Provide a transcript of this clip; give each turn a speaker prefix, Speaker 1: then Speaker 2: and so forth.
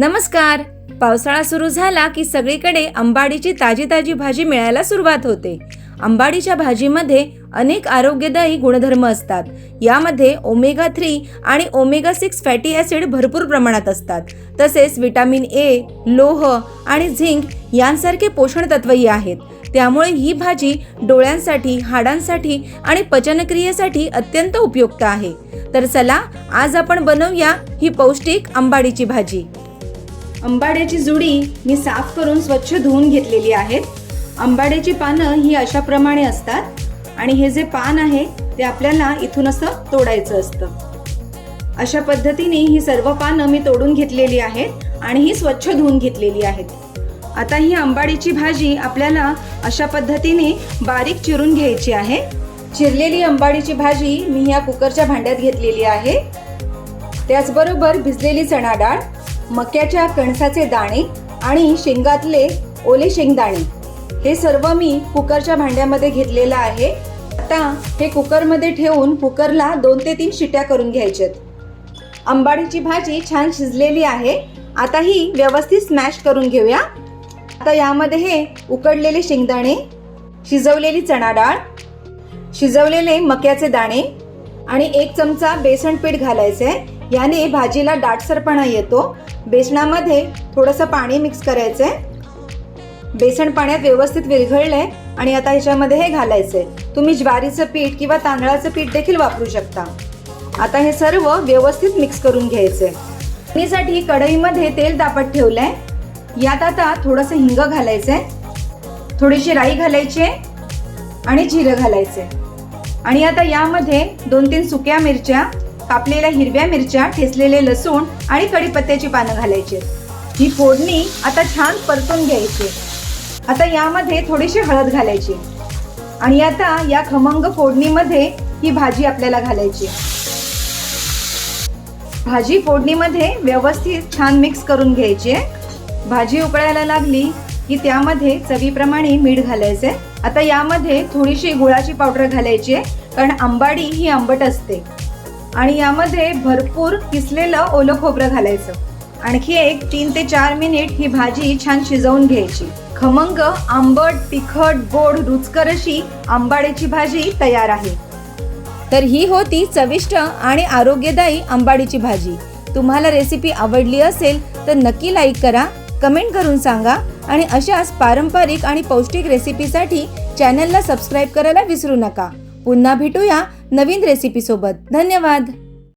Speaker 1: नमस्कार. पावसाळा सुरू झाला की सगळीकडे अंबाडीची ताजी ताजी भाजी मिळायला सुरुवात होते. अंबाडीच्या भाजीमध्ये अनेक आरोग्यदायी गुणधर्म असतात. यामध्ये ओमेगा थ्री आणि ओमेगा सिक्स फॅटी ॲसिड भरपूर प्रमाणात असतात. तसेच विटॅमिन ए लोह आणि झिंक यांसारखे पोषण तत्वही आहेत. त्यामुळे ही भाजी डोळ्यांसाठी हाडांसाठी आणि पचनक्रियेसाठी अत्यंत उपयुक्त आहे. तर चला आज आपण बनवूया ही पौष्टिक अंबाडीची भाजी. आंबाड्याची जुडी मी साफ करून स्वच्छ धुवून घेतलेली आहेत. आंबाड्याची पानं ही अशा प्रमाणे असतात आणि हे जे पान आहे ते आपल्याला इथून असं तोडायचं असतं. अशा पद्धतीने ही सर्व पानं मी तोडून घेतलेली आहेत आणि ही स्वच्छ धुवून घेतलेली आहेत. आता ही आंबाडीची भाजी आपल्याला अशा पद्धतीने बारीक चिरून घ्यायची आहे. चिरलेली आंबाडीची भाजी मी या कुकरच्या भांड्यात घेतलेली आहे. त्याचबरोबर भिजलेली चणा डाळ मक्याच्या कणसाचे दाणे आणि शेंगातले ओले शेंगदाणे. हे सर्व मी कुकरच्या भांड्यामध्ये घेतलेलं आहे. आता हे कुकरमध्ये ठेवून कुकरला दोन ते तीन शिट्या करून घ्यायच्यात. आंबाडीची भाजी छान शिजलेली आहे. आता ही व्यवस्थित स्मॅश करून घेऊया. आता यामध्ये हे उकडलेले शेंगदाणे शिजवलेली चणा डाळ शिजवलेले मक्याचे दाणे आणि एक चमचा बेसन पीठ आहे याने भाजीला दाटसरपणा येतो. बेसनामध्ये थोडंसं पाणी मिक्स करायचं आहे बेसन पाण्यात व्यवस्थित विरघळलंय आणि आता ह्याच्यामध्ये हे घालायचंय. तुम्ही ज्वारीचं पीठ किंवा तांदळाचं पीठ देखील वापरू शकता. आता हे सर्व व्यवस्थित मिक्स करून घ्यायचंय. फोडणीसाठी कढईमध्ये तेल तापत ठेवलंय. यात आता थोडंसं हिंग घालायचंय. थोडीशी राई घालायची आणि जिरं घालायचे आणि आता यामध्ये दोन तीन सुक्या मिरच्या कापलेल्या हिरव्या मिरच्या ठेचलेले लसूण आणि कढीपत्त्याची पानं घालायची. ही फोडणी आता छान परतून घ्यायची. आता यामध्ये थोडीशी हळद घालायची. आणि आता या खमंग फोडणीमध्ये ही भाजी आपल्याला घालायची. भाजी फोडणीमध्ये व्यवस्थित छान मिक्स करून घ्यायची. भाजी उकळायला लागली की त्यामध्ये चवीप्रमाणे मीठ घालायचे. आता यामध्ये थोडीशी गुळाची पावडर घालायची कारण आंबाडी ही आंबट असते. आणि यामध्ये भरपूर किसलेलं ओलं खोबरं घालायचं. आणखी एक तीन ते चार मिनिट ही भाजी छान शिजवून घ्यायची. खमंग आंबट तिखट गोड रुचकर अशी आंबाड्याची भाजी तयार आहे. तर ही होती चविष्ट आणि आरोग्यदायी आंबाडीची भाजी. तुम्हाला रेसिपी आवडली असेल तर नक्की लाईक करा कमेंट करून सांगा आणि अशाच पारंपरिक आणि पौष्टिक रेसिपीसाठी चॅनलला सबस्क्राईब करायला विसरू नका. पुन्हा भेटूया नवीन रेसिपीसोबत धन्यवाद.